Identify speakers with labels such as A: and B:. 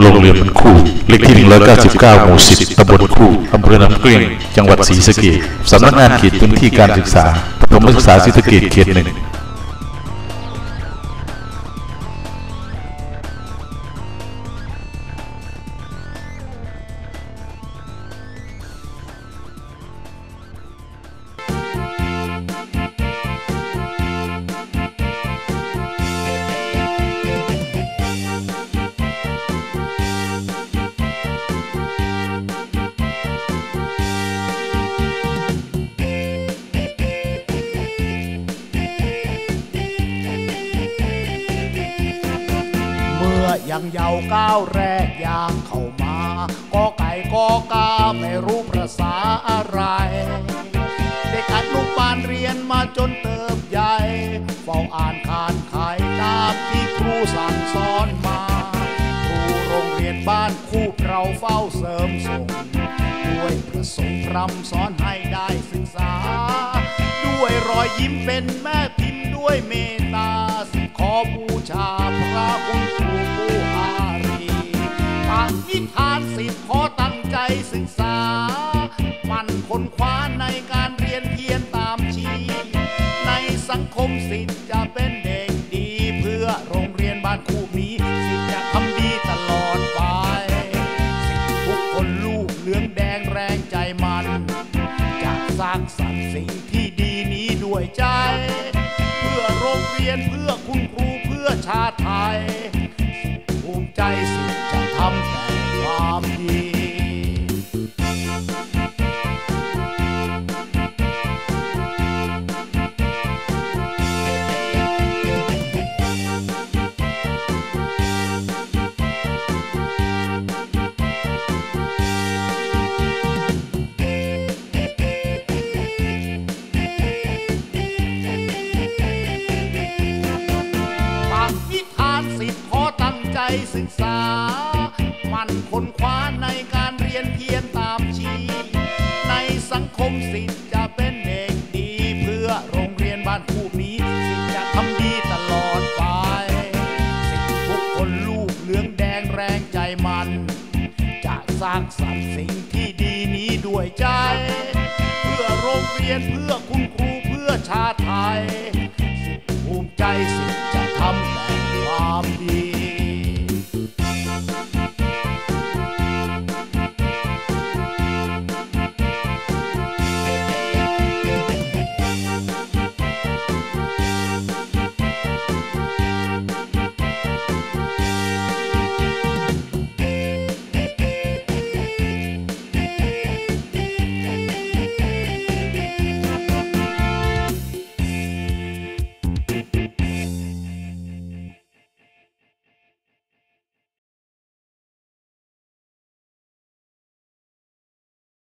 A: โรงเรียนมันคู่เลขที่ 199 หมู่ 10 ตำบลคู่ อำเภอน้ำเกลี้ยง จังหวัดศรีสะเกษสำนักงานเขตพื้นที่การศึกษาประถมศึกษาศรีสะเกษเขตหนึ่ง
B: ยังเยาวก้าวแรกอยากเข้ามาก็ไก่ก็กาไม่รู้ประษาอะไรเด็กอนุบาลเรียนมาจนเติบใหญ่เฝ้าอ่านคานไขตามที่ครูสั่งสอนมาครูโรงเรียนบ้านคู่เราเฝ้าเสริมส่งด้วยประสงค์พรำสอนให้ได้ศึกษา ด้วยรอยยิ้มเป็นแม่พิมพ์ด้วยเมตตาสิขอบูชาพระคุณ ปณิธานสิทธิ์ขอตั้งใจศึกษา มันคนคว้าในการเรียนเพียรตามชี ในสังคมสิทธิ์จะเป็นเด็กดี เพื่อโรงเรียนบ้านคู่นี้ สิทธิ์จะทำดีตลอดไป สิทธิ์ทุกคนลูกเหลืองแดงแรงใจมัน จะสร้างสรรค์สิ่งที่ดีนี้ด้วยใจ เพื่อโรงเรียนเพื่อคุณครูเพื่อชาติไทยภูมิใจสิ ศึกษา มันคนคว้าในการเรียนเพียรตามชี ในสังคมสิทธิ์จะเป็นเด็กดี เพื่อโรงเรียนบ้านคู่นี้ สิทธิ์จะทำดีตลอดไปสิทธิ์ทุกคนลูกเหลืองแดงแรงใจมัน จะสร้างสรรค์สิ่งที่ดีนี้ด้วยใจ เพื่อโรงเรียนเพื่อคุณครูเพื่อชาติไทย